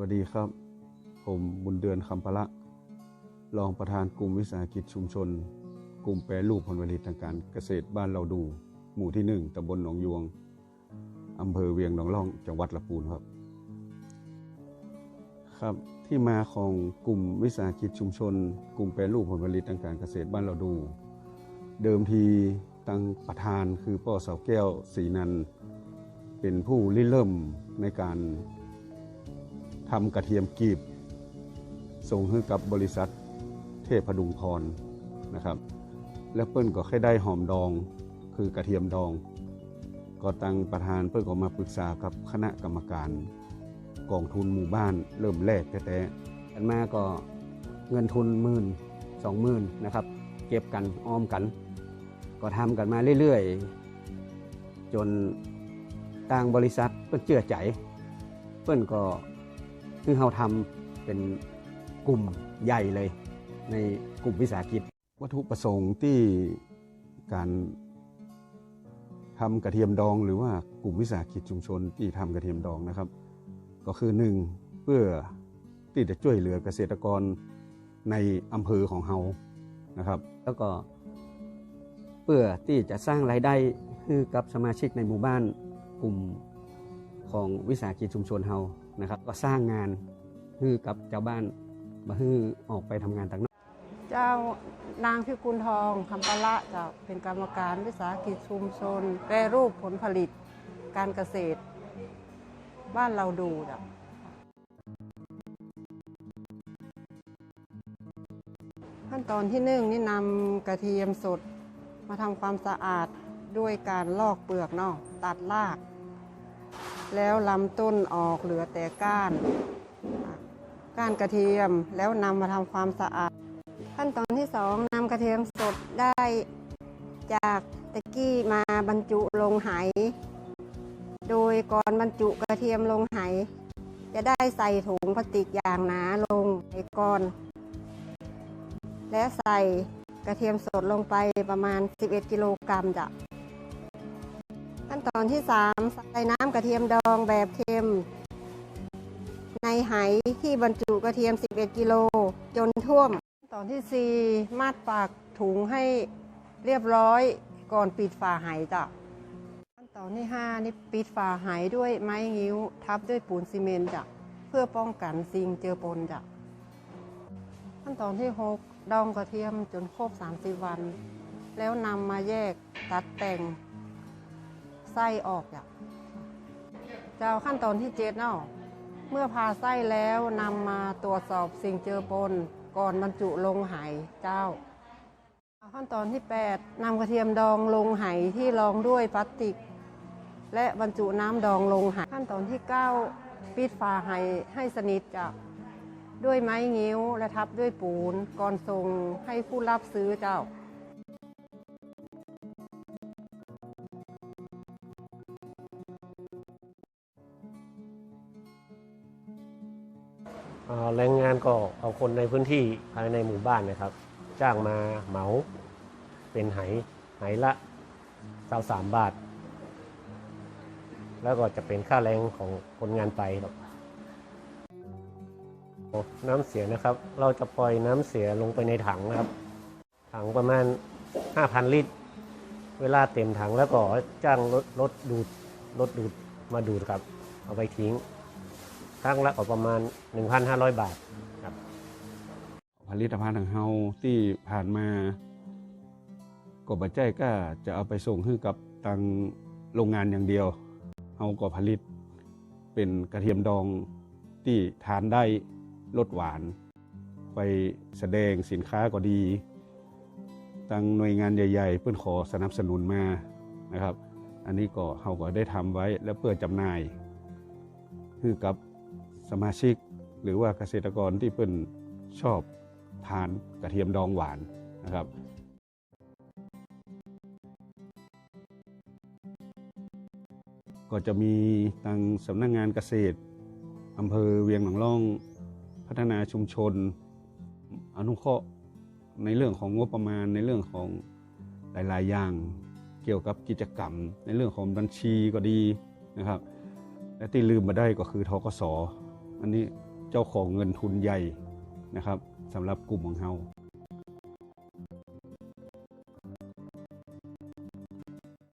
วัสดีครับ ผมบุญเดือนคำพละ รองประธานกลุ่มวิสาหกิจชุมชน กลุ่มแปรรูปผลผลิตทางการเกษตรบ้านเราดู หมู่ที่หนึ่งตำบลหนองยวงอำเภอเวียงหนองล่องจังหวัดลำพูนครับ ครับที่มาของกลุ่มวิสาหกิจชุมชน กลุ่มแปรรูปผลผลิตทางการเกษตรบ้านเราดู เดิมทีตั้งประธานคือป้อเสาแก้วศรีนันเป็นผู้ริเริ่มในการ ทำกระเทียมกรีบ ส่งให้กับบริษัทเทพดุงพรนะครับ แล้วเปิ้ลก็แค่ได้หอมดองคือกระเทียมดอง ก็ตั้งประธานเปิ้ลก็มาปรึกษากับคณะกรรมการกองทุนหมู่บ้านเริ่มแรกแต่ๆกันมาก็เงินทุนหมื่นสองหมื่นนะครับ เก็บกันออมกัน ก็ทำกันมาเรื่อยๆ จนต่างบริษัทเปิ้นเชื่อใจ เปิ้นก็ คือเราทำเป็นกลุ่มใหญ่เลย ในกลุ่มวิสาหกิจ วัตถุประสงค์ที่การทำกระเทียมดองหรือว่ากลุ่มวิสาหกิจชุมชนที่ทำกระเทียมดองนะครับ ก็คือหนึ่งเพื่อที่จะช่วยเหลือเกษตรกรในอำเภอของเรานะครับ แล้วก็เพื่อที่จะสร้างรายได้ให้กับสมาชิกในหมู่บ้านกลุ่ม ของวิสาหกิจชุมชนเฮานะครับ ก็สร้างงานให้กับเจ้าบ้านมาให้ออกไปทำงานต่างนอกเจ้านางพิกุลทองคำปะละจะเป็นกรรมการวิสาหกิจชุมชนแปรรูปผลผลิต การเกษตร บ้านเราดูจ้ะขั้นตอนที่หนึ่งนี่นำกระเทียมสดมาทำความสะอาดด้วยการลอกเปลือกเนาะตัดราก แล้วลำต้นออกเหลือแต่ก้าน ก้านกระเทียมแล้วนำมาทำความสะอาด ขั้นตอนที่สองนำกระเทียมสดได้จากตะกี้มาบรรจุลงไห โดยก่อนบรรจุกระเทียมลงไห จะได้ใส่ถุงพลาสติกอย่างหนาลงในก้อน และใส่กระเทียมสดลงไปประมาณ 11 กิโลกรัมจ้ะ ตอนที่ 3 ใส่น้ำกระเทียมดองแบบเค็ม ในไหที่บรรจุกระเทียม 11 กิโลจนท่วมขั้นตอนที่ 4มัดปากถุงให้เรียบร้อยก่อนปิดฝาไหจ้ะขั้นตอนที่ 5 นี่ปิดฝาไหด้วยไม้งิ้ว ทับด้วยปูนซีเมนต์จ้ะเพื่อป้องกันสิ่งเจือปนจ้ะขั้นตอนที่ 6 ดองกระเทียมจนครบ 30 วัน แล้วนำมาแยกตัดแต่ง ไส้ออกจ้ะเจ้าขั้นตอนที่7เนาะเมื่อพาไส้แล้วนำมาตรวจสอบสิ่งเจือปนก่อนบรรจุลงไหเจ้า ขั้นตอนที่ 8นำกระเทียมดองลงไหที่รองด้วยพลาสติก และบรรจุน้ำดองลงไหขั้นตอนที่ 9 ปิดฝาไหให้สนิทจ้ะด้วยไม้งิ้วและทับด้วยปูนก่อนส่งให้ผู้รับซื้อเจ้า แรงงานก็เอาคนในพื้นที่ภายในหมู่บ้านนะครับ จ้างมาเหมาเป็นไหไหละสาสามบาท แล้วก็จะเป็นค่าแรงของคนงานไปครับน้ำเสียนะครับ เราจะปล่อยน้ำเสียลงไปในถังนะครับ ถังประมาณ 5,000 ลิตร เวลาเต็มถังแล้วก็จ้างรถรถดูดรถดูดมาดูดครับ เอาไปทิ้ง ครั้งละก็ประมาณ 1,500 บาทครับ ผลิตภัณฑ์ของเฮาที่ผ่านมาก็บัจใจก็จะเอาไปส่งให้กับทางโรงงานอย่างเดียวเฮาก็ผลิตเป็นกระเทียมดองที่ทานได้รสหวาน ไปแสดงสินค้าก็ดีทางหน่วยงานใหญ่ ๆ เพื่อนขอสนับสนุนมานะครับ อันนี้ก็เฮาก็ได้ทำไว้แล้วเพื่อจำหน่ายให้กับ สมาชิกหรือว่าเกษตรกรที่เพิ่นชอบทานกระเทียมดองหวานนะครับก็จะมีทางสำนักงงานเกษตรอำเภอเวียงหนองล่องพัฒนาชุมชน อนุเคราะห์ในเรื่องของงบประมาณในเรื่องของหลาย ๆ อย่างเกี่ยวกับกิจกรรม ในเรื่องของบัญชีก็ดีนะครับ และที่ลืมมาได้ก็คือทกส อันนี้เจ้าของเงินทุนใหญ่นะครับสำหรับกลุ่มของเรา